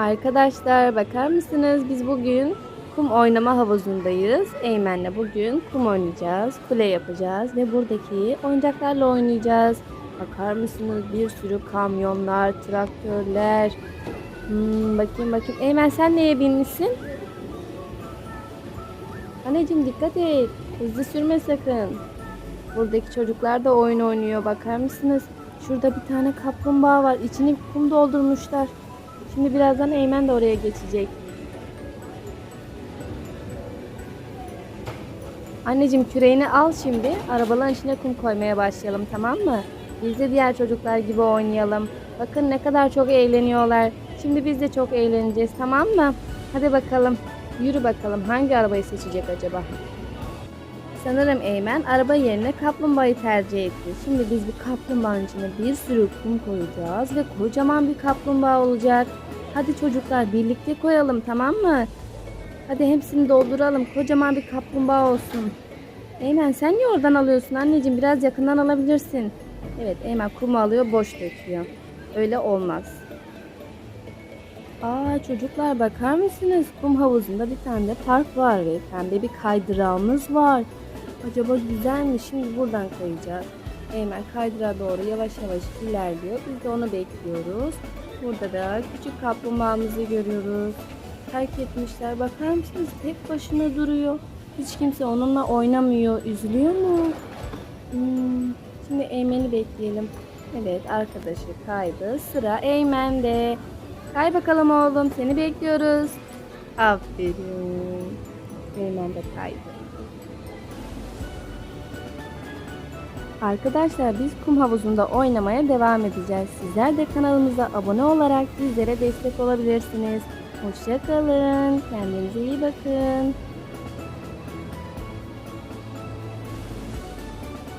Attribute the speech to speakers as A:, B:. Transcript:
A: Arkadaşlar bakar mısınız? Biz bugün kum oynama havuzundayız. Eymen'le bugün kum oynayacağız. Kule yapacağız ve buradaki oyuncaklarla oynayacağız. Bakar mısınız? Bir sürü kamyonlar, traktörler. Hmm, bakayım bakayım. Eymen sen neye binmişsin? Anneciğim dikkat et. Hızlı sürme sakın. Buradaki çocuklar da oyun oynuyor. Bakar mısınız? Şurada bir tane kaplumbağa var. İçini kum doldurmuşlar. Şimdi birazdan Eymen de oraya geçecek. Anneciğim küreğini al şimdi. Arabaların içine kum koymaya başlayalım tamam mı? Biz de diğer çocuklar gibi oynayalım. Bakın ne kadar çok eğleniyorlar. Şimdi biz de çok eğleneceğiz tamam mı? Hadi bakalım. Yürü bakalım hangi arabayı seçecek acaba? Sanırım Eymen araba yerine kaplumbağayı tercih etti. Şimdi biz bu kaplumbağanın içine bir sürü kum koyacağız ve kocaman bir kaplumbağa olacak. Hadi çocuklar birlikte koyalım tamam mı? Hadi hepsini dolduralım. Kocaman bir kaplumbağa olsun. Eymen sen niye oradan alıyorsun anneciğim? Biraz yakından alabilirsin. Evet Eymen kumu alıyor boş döküyor. Öyle olmaz. Aa çocuklar bakar mısınız? Kum havuzunda bir tane de park var ve pembe bir kaydırağımız var. Acaba güzel mi? Şimdi buradan kayacağız. Eymen kaydırağa doğru yavaş yavaş ilerliyor. Biz de onu bekliyoruz. Burada da küçük kaplumbağamızı görüyoruz. Terk etmişler. Bakar mısınız? Tek başına duruyor. Hiç kimse onunla oynamıyor. Üzülüyor mu? Hmm, Şimdi Eymen'i bekleyelim. Evet arkadaşı kaydı. Sıra Eymen'de. Kay bakalım oğlum. Seni bekliyoruz. Aferin. Eymen de kaydı. Arkadaşlar biz kum havuzunda oynamaya devam edeceğiz. Sizler de kanalımıza abone olarak bizlere destek olabilirsiniz. Hoşçakalın. Kendinize iyi bakın.